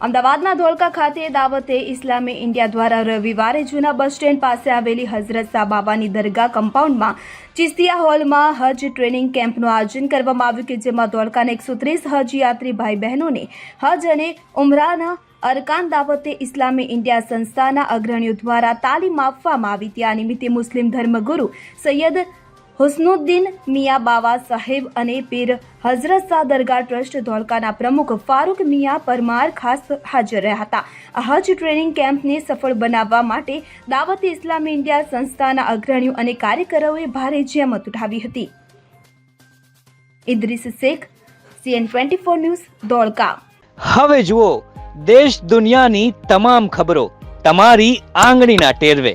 અમદાવાદના ધોળકા ખાતે દાવતે ઇસ્લામી ઇન્ડિયા દ્વારા રવિવારે જૂના બસ સ્ટેન્ડ પાસે આવેલી હઝરત સાબાવાની દરગાહ કમ્પાઉન્ડમાં ચિસ્તિયા હોલમાં હજ ટ્રેનિંગ કેમ્પનું આયોજન કરવામાં આવ્યું કે જેમાં ધોળકાના એકસો ત્રીસ હજ યાત્રી ભાઈ બહેનોને હજ અને ઉમરાના અરકાન દાવતે ઇસ્લામી ઇન્ડિયા સંસ્થાના અગ્રણીઓ દ્વારા તાલીમ આપવામાં આવી. ત્યાં નિમિત્તે મુસ્લિમ ધર્મગુરુ સૈયદ હુસ્નુદ્દીન મિયા બાવા સાહેબ અને પીર હઝરત શાહ દરગાહ ટ્રસ્ટ ધોળકાના પ્રમુખ ફારૂક મિયા પરમાર ખાસ હાજર રહ્યા હતા. આ હજ ટ્રેનિંગ કેમ્પને સફળ બનાવવા માટે દાવત ઇસ્લામ ઇન્ડિયા સંસ્થાના અગ્રણીઓ અને કાર્યકરોએ ભારે જહેમત ઉઠાવી હતી. Idris Shaikh, CN twenty four news, Dholka. હવે જુઓ, દેશ દુનિયાની તમામ ખબરો, તમારી આંગળીના ટેરવે.